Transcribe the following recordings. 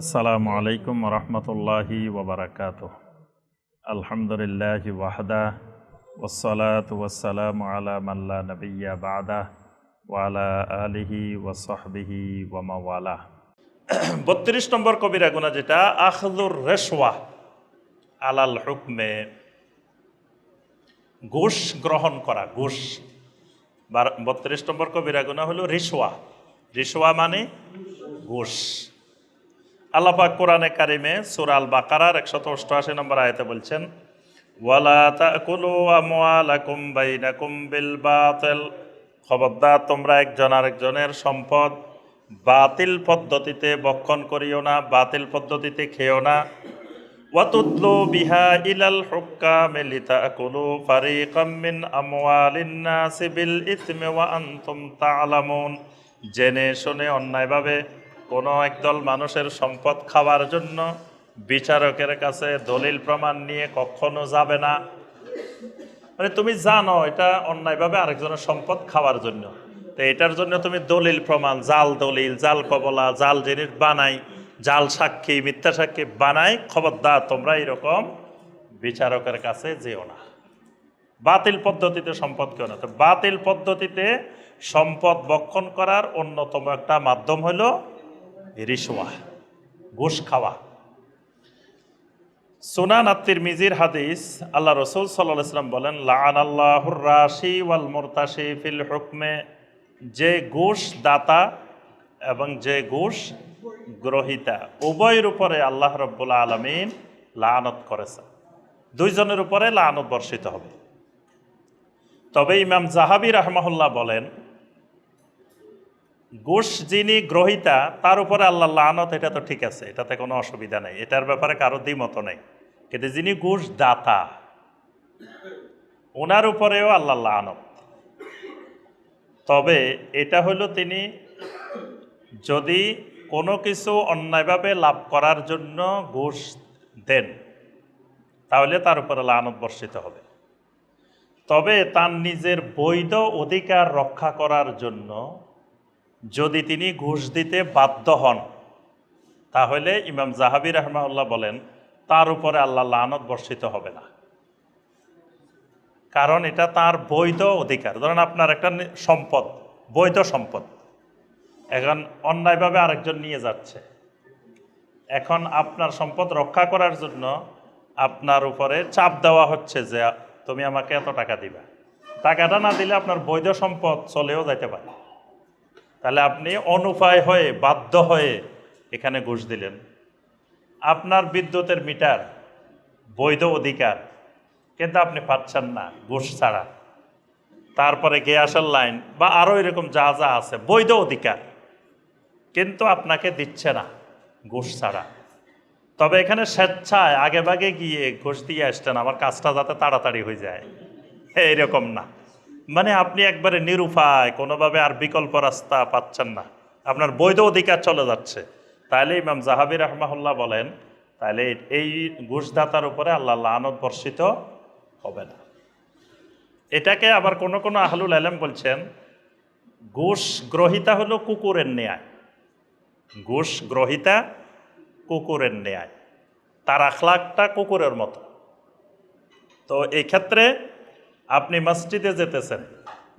আসসালামু আলাইকুম রহমতুল্লাহি ওবরাকাত আলহামদুলিল্লাহ ওয়াহদা ওসলাত ওয়াসালাম আলা মাল্লা নবিয়া বাদা ওয়ালা আলিহি ওয়াসহবিহি ওয়ামাওয়ালা বত্রিশ নম্বর কবিরা গুণা যেটা আখদুর রেশওয়া আলাল হুকমে ঘুষ গ্রহণ করা, ঘুষ। বত্রিশ নম্বর কবিরা গুণা হলো রিশওয়া। রিশওয়া মানে ঘুষ। আল্লাপাক কোরআনে কারিমে সুরাল বাকারার একশত অষ্টআশি নম্বর আয়তে বলছেন, ওয়ালা তাকুলু আমওয়ালাকুম বাইনাকুম বিল বাতিল। খবরদার, তোমরা একজন আরেকজনের সম্পদ বাতিল পদ্ধতিতে বক্ষণ করিও না, বাতিল পদ্ধতিতে খেও না। ওয়াতুদলু বিহা ইলাল হুক্কামে লিতাকুলু ফারিকাম মিন আমওয়ালিন নাসি বিল ইসমি ওয়া আনতুম তা'লামুন জেনে শুনে অন্যায়ভাবে কোনো একদল মানুষের সম্পদ খাওয়ার জন্য বিচারকের কাছে দলিল প্রমাণ নিয়ে কখনো যাবে না। মানে তুমি জানো এটা অন্যায়ভাবে আরেকজনের সম্পদ খাওয়ার জন্য। তো এটার জন্য তুমি দলিল প্রমাণ, জাল দলিল, জাল কবলা, জাল জিনিস বানাই, জাল সাক্ষী, মিথ্যা সাক্ষী বানাই, খবরদার তোমরা এরকম বিচারকের কাছে যেও না। বাতিল পদ্ধতিতে সম্পদ কেউ না। তো বাতিল পদ্ধতিতে সম্পদ বক্ষণ করার অন্যতম একটা মাধ্যম হলো রিসোয়া ঘুষ খাওয়া। সুনান আত্মির মিজির হাদিস আল্লাহ রসুল সাল্লাহ ইসলাম বলেন লান আল্লাহুর রাশি ওয়াল মোরতাশি ফিল হুকমে যে ঘুষ দাতা এবং যে ঘুষ গ্রহিতা, উভয়ের উপরে আল্লাহ রব্বুল আলমিন লানত করেছে দুইজনের উপরে লানত বর্ষিত হবে। তবে ইমাম জাহাবি রহমাহুল্লাহ বলেন ঘুষ যিনি গ্রহিতা, তার উপরে আল্লাহ আনত এটা তো ঠিক আছে, এটাতে কোনো অসুবিধা নেই। এটার ব্যাপারে কারও দ্বিমত নেই। কিন্তু যিনি ঘুষ দাতা ওনার উপরেও আল্লাহ লানত। তবে এটা হলো তিনি যদি কোনো কিছু অন্যায়ভাবে লাভ করার জন্য ঘুষ দেন, তাহলে তার উপরে লানত বর্ষিত হবে। তবে তার নিজের বৈধ অধিকার রক্ষা করার জন্য যদি তিনি ঘুষ দিতে বাধ্য হন, তাহলে ইমাম জাহাবি রহমাউল্লাহ বলেন, তার উপরে আল্লাহ লানত বর্ষিত হবে না। কারণ এটা তার বৈধ অধিকার। ধরেন আপনার একটা সম্পদ, বৈধ সম্পদ। এখন অন্যায়ভাবে আরেকজন নিয়ে যাচ্ছে। এখন আপনার সম্পদ রক্ষা করার জন্য আপনার উপরে চাপ দেওয়া হচ্ছে যে, তুমি আমাকে এত টাকা দিবা। টাকাটা না দিলে আপনার বৈধ সম্পদ চলেও যাইতে পারে। তাহলে আপনি অনুপায় হয়ে, বাধ্য হয়ে এখানে ঘুষ দিলেন। আপনার বিদ্যুতের মিটার, বৈধ অধিকার, কিন্তু আপনি পাচ্ছেন না ঘুষ ছাড়া। তারপরে গ্যাসের লাইন, বা আরও এরকম যা যা আছে, বৈধ অধিকার। কিন্তু আপনাকে দিচ্ছে না ঘুষ ছাড়া। তবে এখানে স্বেচ্ছায় আগে ভাগে গিয়ে ঘুষ দিয়ে আসছেন আমার কাজটা যাতে তাড়াতাড়ি হয়ে যায়। এইরকম না। মানে আপনি একবারে নিরুপায়, কোনোভাবে আর বিকল্প রাস্তা পাচ্ছেন না। আপনার বৈধ অধিকার চলে যাচ্ছে। তাহলে ইমাম জাহাবি রহমাহুল্লাহ বলেন তাহলে এই ঘুষদাতার উপরে আল্লাহ আনত বর্ষিত হবে না। এটাকে আবার কোনো কোনো আহলুল আলম বলছেন, ঘুষ গ্রহিতা হলো কুকুরের ন্যায়। ঘুষ গ্রহিতা কুকুরের ন্যায়। তার আখলাকটা কুকুরের মতো। তো এই ক্ষেত্রে আপনি মসজিদে যেতেছেন,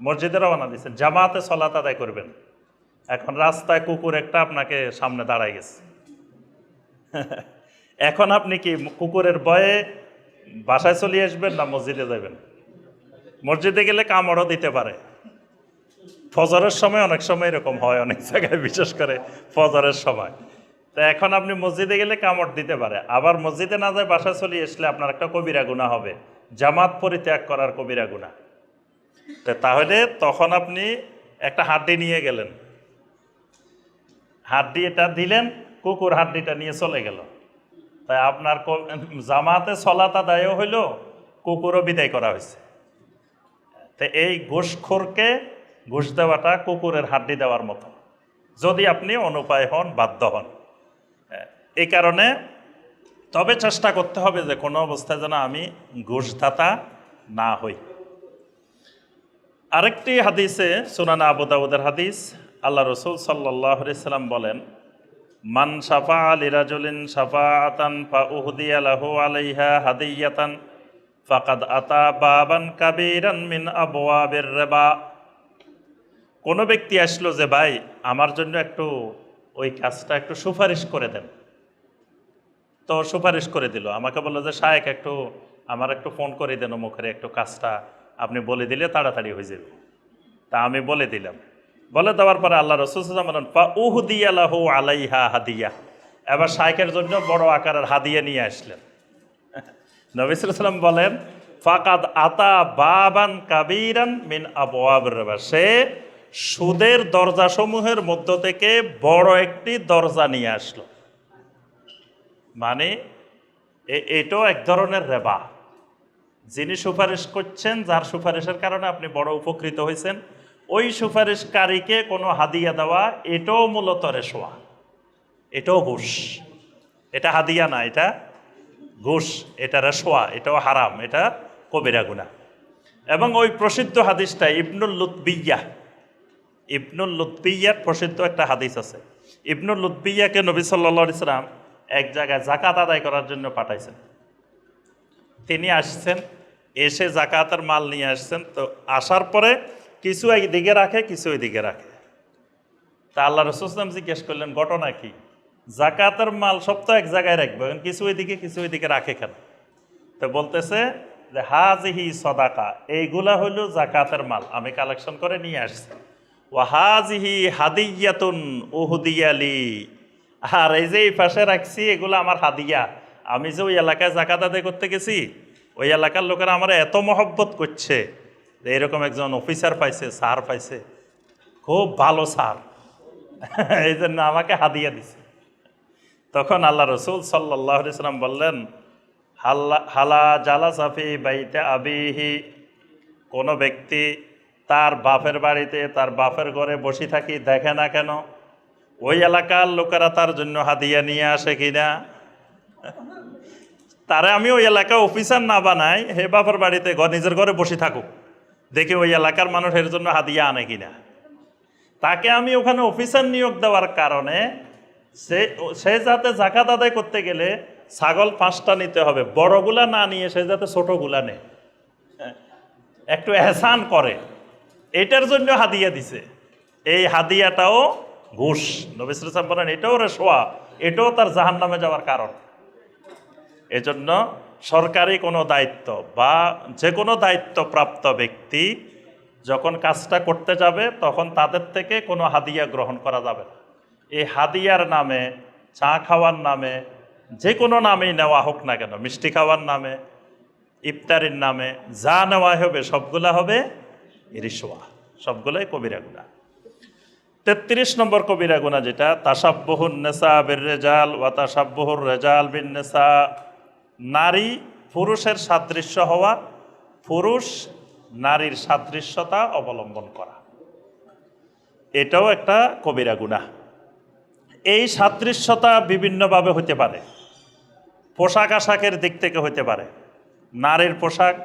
মসজিদে রওনা দিচ্ছেন জামাতে সলাত আদায় করবেন। এখন রাস্তায় কুকুর একটা আপনাকে সামনে দাঁড়ায় গেছে। এখন আপনি কি কুকুরের ভয়ে বাসায় চলে আসবেন না মসজিদে যাবেন? মসজিদে গেলে কামড়ও দিতে পারে। ফজরের সময় অনেক সময় এরকম হয় অনেক জায়গায়, বিশেষ করে ফজরের সময়। তো এখন আপনি মসজিদে গেলে কামড় দিতে পারে। আবার মসজিদে না যায় বাসায় চলে আসলে আপনার একটা কবিরা গুণা হবে। জামাত পরিত্যাগ করার কবিরা গুণা। তাহলে তখন আপনি একটা হাড্ডি নিয়ে গেলেন। হাড্ডি এটা দিলেন, কুকুর হাড্ডিটা নিয়ে চলে গেল। তাই আপনার জামাতে চলাতা দায়ও হইল, কুকুরও বিদায় করা হয়েছে তো এই ঘুষখোরকে ঘুষ দেওয়াটা কুকুরের হাড্ডি দেওয়ার মতো। যদি আপনি অনুপায় হন, বাধ্য হন। এই কারণে তবে চেষ্টা করতে হবে যে কোনো অবস্থায় যেন আমি ঘুষদাতা না হই। আরেকটি হাদিসে সুনানা আবুদাউদের হাদিস, আল্লাহ রসুল সাল্লাম বলেন, মান সাফা লিরাজুলিন সাফা আতান ফা উহদিয়া লাহু আলাইহা হাদিয়াতান, ফাকাদ আতা বাবান কাবিরান মিন আবওয়াবির রিবা। কোনো ব্যক্তি আসলো যে, ভাই, আমার জন্য একটু ওই কাজটা একটু সুপারিশ করে দেন। তো সুপারিশ করে দিল। আমাকে বলল যে, শায়েক, একটু আমার একটু ফোন করে দেন মুখের একটু কাজটা আপনি বলে দিলে তাড়াতাড়ি হয়ে যাবে। তা আমি বলে দিলাম। বলে দেওয়ার পরে আল্লাহ রসুল বলেন পা উহদিয়ালাহু আলাইহা হাদিয়া। এবার শাইকের জন্য বড় আকারের হাদিয়া নিয়ে আসলেন। নবিসাম বলেন, ফাকাদ আতা বাবান কাবিরান মিন আবওয়াবির রিবা। সে সুদের দরজাসমূহের মধ্য থেকে বড় একটি দরজা নিয়ে আসলো। মানে এটাও এক ধরনের রেবা। যিনি সুপারিশ করছেন, যার সুপারিশের কারণে আপনি বড় উপকৃত হয়েছেন, ওই সুপারিশকারীকে কোনো হাদিয়া দেওয়া, এটাও মূলত রেশোয়া এটাও ঘুষ। এটা হাদিয়া না, এটা ঘুষ, এটা রেশোয়া এটাও হারাম, এটা কবিরা গুণা এবং ওই প্রসিদ্ধ হাদিসটা, ইবনুল লুৎবিয়া ইবনুল লুৎবিয়ার প্রসিদ্ধ একটা হাদিস আছে। ইবনুল লুৎবিয়াকে নবী সাল্লা ইসলাম এক জায়গায় জাকাত আদায় করার জন্য পাঠাইছেন। তিনি আসছেন, এসে জাকাতের মাল নিয়ে আসছেন, তো আসার পরে কিছু দিকে রাখে, কিছু দিকে রাখে। তা আল্লাহ রসুলাম জিজ্ঞেস করলেন, ঘটনা কি? জাকাতের মাল সব তো এক জায়গায় রাখবে কিছু ওইদিকে কিছু ওইদিকে রাখে কেন? তো বলতেছে যে হাজিহি সদাকা, এইগুলা হইল জাকাতের মাল, আমি কালেকশন করে নিয়ে আসছি। ও হাজিহি হাদিয়াতুন উহুদিয়ালি আর এই যে এই পাশে রাখছি, এগুলো আমার হাদিয়া। আমি যে ওই এলাকায় জাকাত আদায় করতে গেছি, ওই এলাকার লোকেরা আমার এত মহব্বত করছে যে এরকম একজন অফিসার পাইছে স্যার পাইছে। খুব ভালো স্যার এই জন্য আমাকে হাদিয়া দিছে। তখন আল্লাহ রসুল সাল্লাহ সাল্লাম বললেন, হাল্লা, হালা জালা সাফি বাইতে আবিহি। কোনো ব্যক্তি তার বাপের বাড়িতে, তার বাপের ঘরে বসে থাকি, দেখে না কেন ওই এলাকার লোকেরা তার জন্য হাদিয়া নিয়ে আসে কিনা? তারে আমি ওই এলাকা অফিসার না বানাই, হে বাপের বাড়িতে ঘর, নিজের ঘরে বসে থাকুক। দেখি ওই এলাকার মানুষের জন্য হাদিয়া আনে কিনা। তাকে আমি ওখানে অফিসার নিয়োগ দেওয়ার কারণে সে সে যাতে জাকাত আদায় করতে গেলে ছাগল পাঁচটা নিতে হবে, বড়গুলা না নিয়ে সে যাতে ছোটগুলা নেয়। একটু এহসান করে। এটার জন্য হাদিয়া দিছে। এই হাদিয়াটাও ঘুষ। নবিসাম বলেন, এটাও রেশোয়া এটাও তার জাহান নামে যাওয়ার কারণ। এজন্য সরকারি কোনো দায়িত্ব বা যে কোনো দায়িত্বপ্রাপ্ত ব্যক্তি যখন কাজটা করতে যাবে, তখন তাদের থেকে কোনো হাদিয়া গ্রহণ করা যাবে না। এই হাদিয়ার নামে, চা খাওয়ার নামে যে কোনো নামেই নেওয়া হোক না কেন, মিষ্টি খাওয়ার নামে, ইফতারির নামে, যা নেওয়া হবে, সবগুলা হবে রিসোয়া সবগুলোই কবিরা গুণা তেত্রিশ নম্বর কবিরা গুণা যেটা তাসাব্বহুর নেশা বের রেজাল ওয়া তাসাব্বহুর রেজাল বিন নেশা নারী পুরুষের সাদৃশ্য হওয়া, পুরুষ নারীর সাদৃশ্যতা অবলম্বন করা। এটাও একটা কবিরা গুণা। এই সাদৃশ্যতা বিভিন্নভাবে হতে পারে। পোশাক আশাকের দিক থেকে হতে পারে। নারীর পোশাক,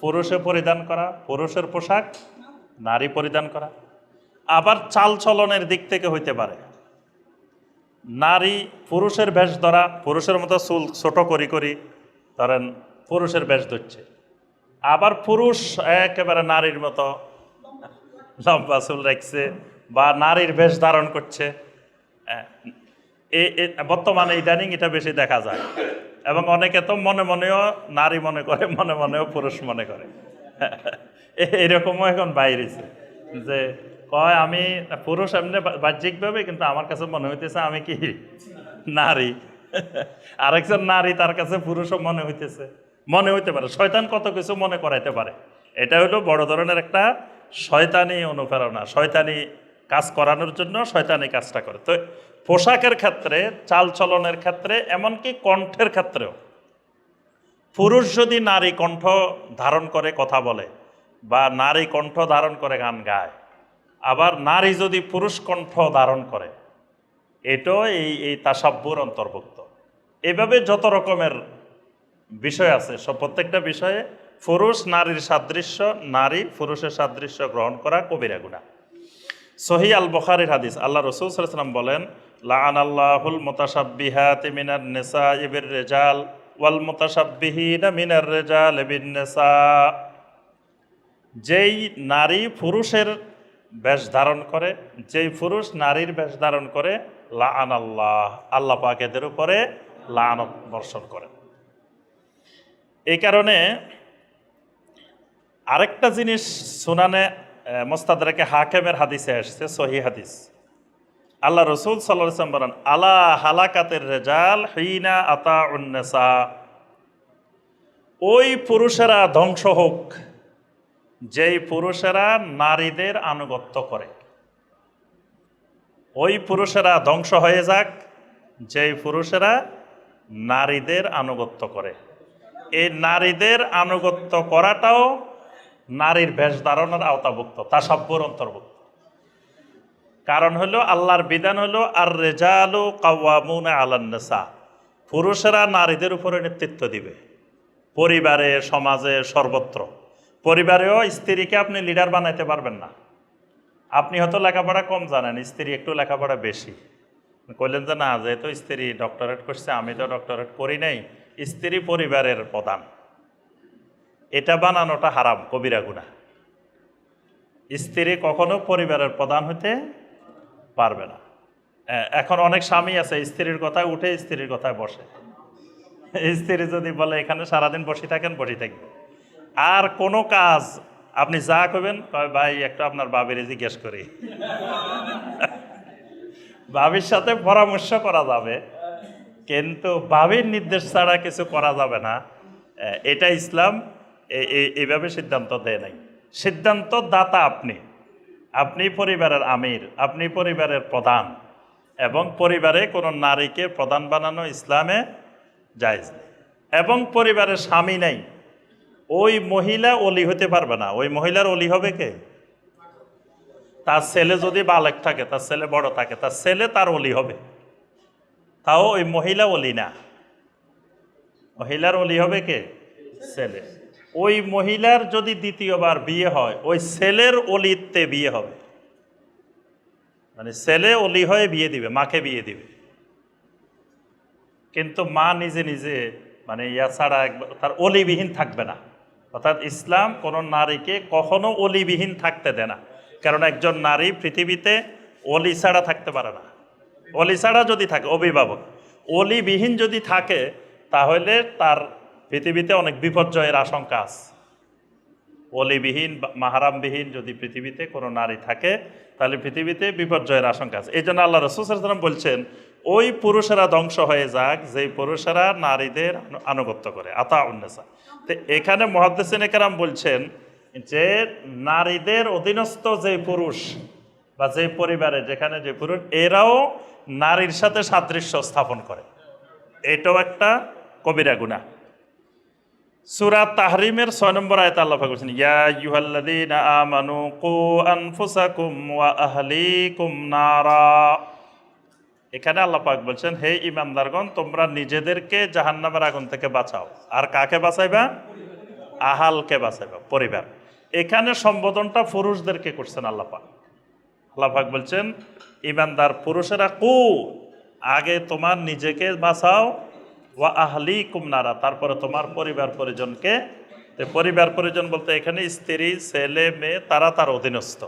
পুরুষে পরিধান করা, পুরুষের পোশাক, নারী পরিধান করা। আবার চাল চলনের দিক থেকে হইতে পারে। নারী পুরুষের বেশ ধরা পুরুষের মতো চুল ছোট করি করি ধরেন পুরুষের বেশ ধরছে। আবার পুরুষ একেবারে নারীর মতো লম্বা চুল রাখছে বা নারীর বেশ ধারণ করছে। হ্যাঁ, বর্তমানে ইদানিং এটা বেশি দেখা যায়। এবং অনেকে তো মনে মনেও নারী মনে করে মনে মনেও পুরুষ মনে করে। এরকমও এখন বাইরেছে যে কয়, আমি পুরুষ এমনি বাহ্যিকভাবে, কিন্তু আমার কাছে মনে হইতেছে আমি কি নারী? আরেকজন নারী তার কাছে পুরুষও মনে হইতেছে। মনে হইতে পারে। শয়তান কত কিছু মনে করাইতে পারে। এটা হলো বড় ধরনের একটা শয়তানি অনুপ্রেরণা। শয়তানি কাজ করানোর জন্য শয়তানি কাজটা করে। তো পোশাকের ক্ষেত্রে চালচলনের ক্ষেত্রে, এমনকি কণ্ঠের ক্ষেত্রেও। পুরুষ যদি নারী কণ্ঠ ধারণ করে, কথা বলে, বা নারী কণ্ঠ ধারণ করে গান গায় আবার নারী যদি পুরুষ কণ্ঠ ধারণ করে, এটাও এই এই তাসাব্বুর অন্তর্ভুক্ত। এভাবে যত রকমের বিষয় আছে, সব প্রত্যেকটা বিষয়ে পুরুষ নারীর সাদৃশ্য, নারী পুরুষের সাদৃশ্য গ্রহণ করা কবিরা গুণা। সহি আল বখারির হাদিস, আল্লাহ রসুল সাল্লাম বলেন লাআন আল্লাহুল মুতাশাব্বিহাতি মিনান নিসাই বির রিজাল ওয়াল মুতাশাব্বিহিনা মিনার রিজাল বিন নিসা যেই নারী পুরুষের বেশ ধারণ করে, যেই পুরুষ নারীর বেশ ধারণ করে, লাআন আল্লাহ। আল্লাহ পাক এদের উপরে লাআনত বর্ষণ করেন। এই কারণে আরেকটা জিনিস সুনানে মোস্তাদাকে হাকেমের হাদিসে আসছে সহি হাদিস। আল্লাহ রসুল সাল্লাম বলেন, আলা হালাকাতের রেজাল হিনা আতা উন্নেসা ওই পুরুষেরা ধ্বংস হোক যেই পুরুষেরা নারীদের আনুগত্য করে, ওই পুরুষেরা ধ্বংস হয়ে যাক, যেই পুরুষেরা নারীদের আনুগত্য করে। এই নারীদের আনুগত্য করাটাও নারীর বেশ ধারণার আওতাভুক্ত তা সব্যর অন্তর্ভুক্ত। কারণ হলো আল্লাহর বিধান হলো আর রেজালু কাওয়ামুন আলান্নেসা পুরুষেরা নারীদের উপরে নেতৃত্ব দিবে। পরিবারে, সমাজে সর্বত্র। পরিবারেও স্ত্রীকে আপনি লিডার বানাইতে পারবেন না। আপনি হয়তো লেখাপড়া কম জানেন, স্ত্রী একটু লেখাপড়া বেশি। কইলেন যে না, যেহেতু স্ত্রী ডক্টরেট করছে, আমি তো ডক্টরেট করি নাই, স্ত্রী পরিবারের প্রধান। এটা বানানোটা হারাম, কবিরা গুণা স্ত্রী কখনো পরিবারের প্রধান হতে পারবে না। এখন অনেক স্বামী আছে, স্ত্রীর কথায় উঠে স্ত্রীর কথায় বসে। স্ত্রী যদি বলে, এখানে সারাদিন বসে থাকেন, বসে থাকবে আর কোনো কাজ আপনি যা করবেন ভাই, একটু আপনার বাবির জিজ্ঞেস করি। বাবির সাথে পরামর্শ করা যাবে, কিন্তু বাবির নির্দেশ ছাড়া কিছু করা যাবে না। এটা ইসলাম এইভাবে সিদ্ধান্ত দেয় নাই। সিদ্ধান্ত দাতা আপনি আপনি পরিবারের আমির, আপনি পরিবারের প্রধান, এবং পরিবারে কোনো নারীকে প্রধান বানানো ইসলামে নেই, এবং পরিবারের স্বামী নেই। ওই মহিলা অলি হতে পারবে না। ওই মহিলার অলি হবে কে? তার ছেলে যদি বালেক থাকে, তার ছেলে বড় থাকে, তার ছেলে তার অলি হবে। তাও ওই মহিলা অলি না। মহিলার অলি হবে কে? ছেলে। ওই মহিলার যদি দ্বিতীয়বার বিয়ে হয়, ওই ছেলের অলিতে বিয়ে হবে। মানে ছেলে অলি হয়ে বিয়ে দিবে, মাকে বিয়ে দিবে। কিন্তু মা নিজে নিজে মানে ইয়া ছাড়া একবার তার অলিবিহীন থাকবে না। অর্থাৎ ইসলাম কোনো নারীকে কখনো অলিবিহীন থাকতে দেয় না। কারণ একজন নারী পৃথিবীতে অলি ছাড়া থাকতে পারে না। অলি ছাড়া যদি থাকে, অভিভাবক, অলিবিহীন যদি থাকে, তাহলে তার পৃথিবীতে অনেক বিপর্যয়ের আশঙ্কা আছে। অলিবিহীন মাহারামবিহীন যদি পৃথিবীতে কোনো নারী থাকে, তাহলে পৃথিবীতে বিপর্যয়ের আশঙ্কা আছে। এই জন্য আল্লাহ রসুলাম বলছেন, ওই পুরুষেরা ধ্বংস হয়ে যাক, যেই পুরুষেরা নারীদের আনুগত্য করে। আতা উন্নেসা তো এখানে মহাদ্দেসিন একরাম বলছেন যে নারীদের অধীনস্থ যে পুরুষ বা যে পরিবারে যেখানে যে পুরুষ, এরাও নারীর সাথে সাদৃশ্য স্থাপন করে। এটাও একটা কবিরা গুণা সুরা তাহরিমের ছয় নম্বর আয়ত আল্লাহ বলছেন, ইয়া ইউহাল্লাযীনা আমানু কু আনফুসাকুম ওয়া আহলিকুম নারা। এখানে আল্লাহ পাক বলছেন, হে ইমানদারগণ, তোমরা নিজেদেরকে জাহান্নামের আগুন থেকে বাঁচাও। আর কাকে বাঁচাইবা? আহালকে বাঁচাইবা, পরিবার। এখানে সম্বোধনটা পুরুষদেরকে করছেন আল্লাহ পাক। আল্লাহ পাক বলছেন, ইমানদার পুরুষেরা কু, আগে তোমার নিজেকে বাঁচাও। ওয়া আহলি কুমনারা তারপরে তোমার পরিবার পরিজনকে। পরিবার পরিজন বলতে এখানে স্ত্রী, ছেলে, মেয়ে, তারা তার অধীনস্থ।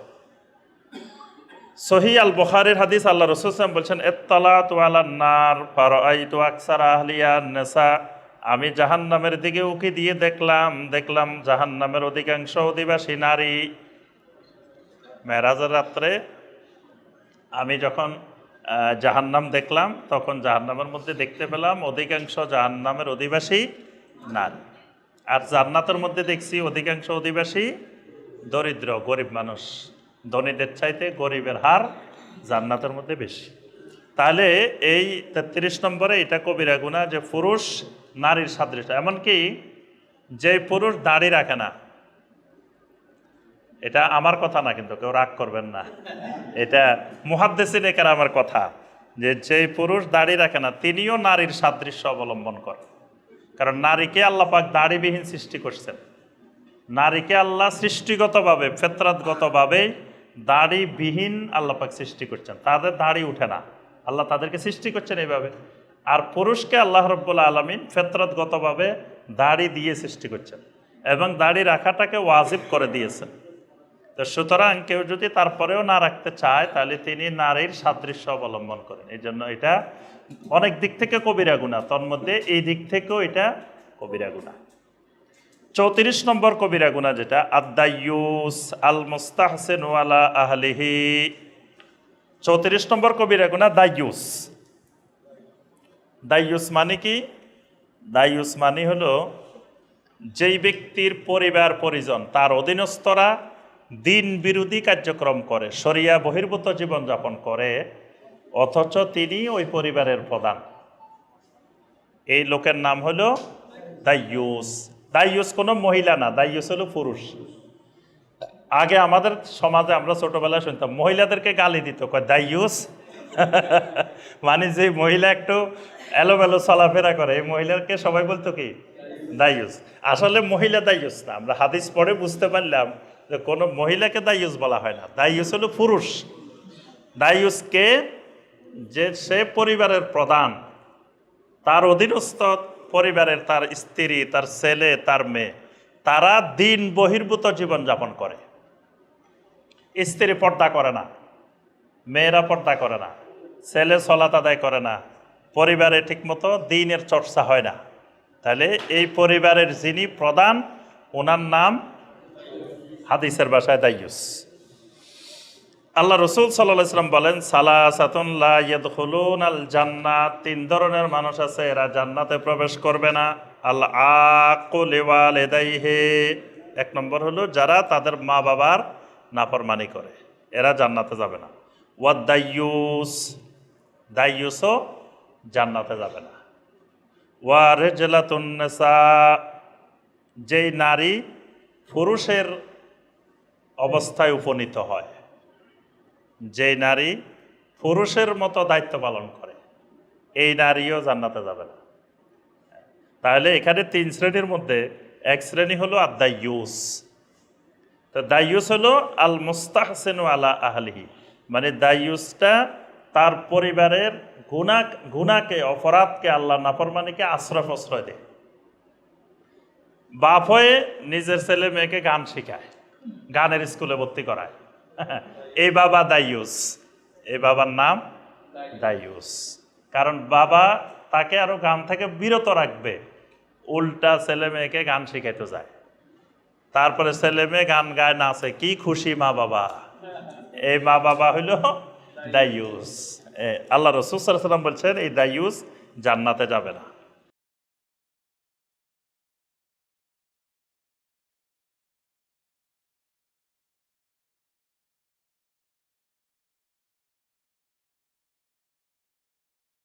সহি আল বখারের হাদিস, আল্লাহ রসুলাম বলছেন এত্তালা তোয়ালা নার ফারাই তো আকসার আহলিয়া নেশা আমি জাহান্নামের দিকে উকি দিয়ে দেখলাম দেখলাম জাহান্নামের অধিকাংশ অধিবাসী নারী। মেরাজের রাত্রে আমি যখন জাহান্নাম দেখলাম, তখন জাহান্নামের মধ্যে দেখতে পেলাম অধিকাংশ জাহান্নামের অধিবাসী নারী। আর জান্নাতের মধ্যে দেখছি অধিকাংশ অধিবাসী দরিদ্র, গরিব মানুষ। ধনীদের চাইতে গরিবের হার জান্নাতের মধ্যে বেশি। তাহলে এই তেত্রিশ নম্বরে এটা কবিরা গুণা যে পুরুষ নারীর সাদৃশ্য। এমনকি যে পুরুষ দাড়ি রাখে না, এটা আমার কথা না কিন্তু, কেউ রাগ করবেন না। এটা মুহাদ্দেসিন একার আমার কথা যে যেই পুরুষ দাড়ি রাখে না, তিনিও নারীর সাদৃশ্য অবলম্বন করে কারণ নারীকে আল্লাহ পাক দাড়িবিহীন সৃষ্টি করছেন। নারীকে আল্লাহ সৃষ্টিগতভাবে, ফেতরাতগতভাবে দাড়িবিহীন আল্লাহ পাক সৃষ্টি করছেন। তাদের দাড়ি উঠে না। আল্লাহ তাদেরকে সৃষ্টি করছেন এইভাবে। আর পুরুষকে আল্লাহ রব্বুল্লা আলমিন ফেতরতগতভাবে দাড়ি দিয়ে সৃষ্টি করছেন এবং দাড়ি রাখাটাকে ওয়াজিব করে দিয়েছেন। তো সুতরাং কেউ যদি তারপরেও না রাখতে চায়, তাহলে তিনি নারীর সাদৃশ্য অবলম্বন করেন। এই জন্য এটা অনেক দিক থেকে কবিরা গুণা তন্মধ্যে এই দিক থেকেও এটা কবিরা গুণা চৌত্রিশ নম্বর কবিরা গুণা যেটা আদায়ুস আল মুস্তাহসেন ওয়ালা আহলিহি। চৌত্রিশ নম্বর কবিরা গুণা দায়ুস দায়ুস মানে কি? দায়ুস মানে হলো যেই ব্যক্তির পরিবার, পরিজন, তার অধীনস্থরা দিন বিরোধী কার্যক্রম করে সরিয়া বহির্ভূত জীবনযাপন করে, অথচ তিনি ওই পরিবারের প্রধান। এই লোকের নাম হলো দায়ুস দায়ুস কোনো মহিলা না দায়ুস হলো পুরুষ। আগে আমাদের সমাজে আমরা ছোটবেলায় শুনতাম, মহিলাদেরকে গালি দিত, কয় দায়ুস মানে যে মহিলা একটু এলোমেলো চলাফেরা করে, এই মহিলাকে সবাই বলতো কি দায়ুস আসলে মহিলা দায়ুস না, আমরা হাদিস পড়ে বুঝতে পারলাম যে কোনো মহিলাকে দায়ুস বলা হয় না। দায়ুস হলো পুরুষ। দায়ুসকে যে সে পরিবারের প্রধান, তার অধীনস্থ পরিবারের তার স্ত্রী, তার ছেলে, তার মেয়ে, তারা দিন বহির্ভূত জীবনযাপন করে। স্ত্রী পর্দা করে না, মেয়েরা পর্দা করে না, ছেলে সলাত আদায় করে না, পরিবারে ঠিকমতো দিনের চর্চা হয় না। তাহলে এই পরিবারের যিনি প্রধান, ওনার নাম হাদিসের বাসায় দায়ুস। আল্লাহ রসুল সাল্লাহ ইসলাম বলেন সালা সাতুল্লাহ ইয়দুলুন আল জান্নাত তিন ধরনের মানুষ আছে, এরা জান্নাতে প্রবেশ করবে না। আল আকুলেওয়াল এক নম্বর হলো যারা তাদের মা বাবার নাফরমানি করে, এরা জান্নাতে যাবে না। ওয়াদ দাইয়ুস দাইয়ুসও জান্নাতে যাবে না। ওয়া রেজলাতুন্নেসা যেই নারী পুরুষের অবস্থায় উপনীত হয়। যে নারী পুরুষের মতো দায়িত্ব পালন করে, এই নারীও জান্নাতে যাবে না। তাহলে এখানে তিন শ্রেণির মধ্যে এক শ্রেণি হলো আর দায়ুস তো দায়ুস হলো আল মুস্তাহসেন আলা আহলিহি মানে দায়ুসটা তার পরিবারের গুণা গুণাকে অপরাধকে আল্লাহ নাফরমানিকে আশ্রয় প্রশ্রয় দেয়। বাপ হয়ে নিজের ছেলে মেয়েকে গান শেখায়, গানের স্কুলে ভর্তি করায়। এই বাবা দায়ুস এই বাবার নাম দায়ুস কারণ বাবা তাকে আরও গান থেকে বিরত রাখবে। উল্টা ছেলে মেয়েকে গান শিখাইতে যায়। তারপরে ছেলে মেয়ে গান গায় নাচে। কি খুশি মা বাবা। এই মা বাবা হইল দায়ুস এ, আল্লাহ রসুল সাল্লাম বলছেন এই দায়ুস জান্নাতে যাবে না।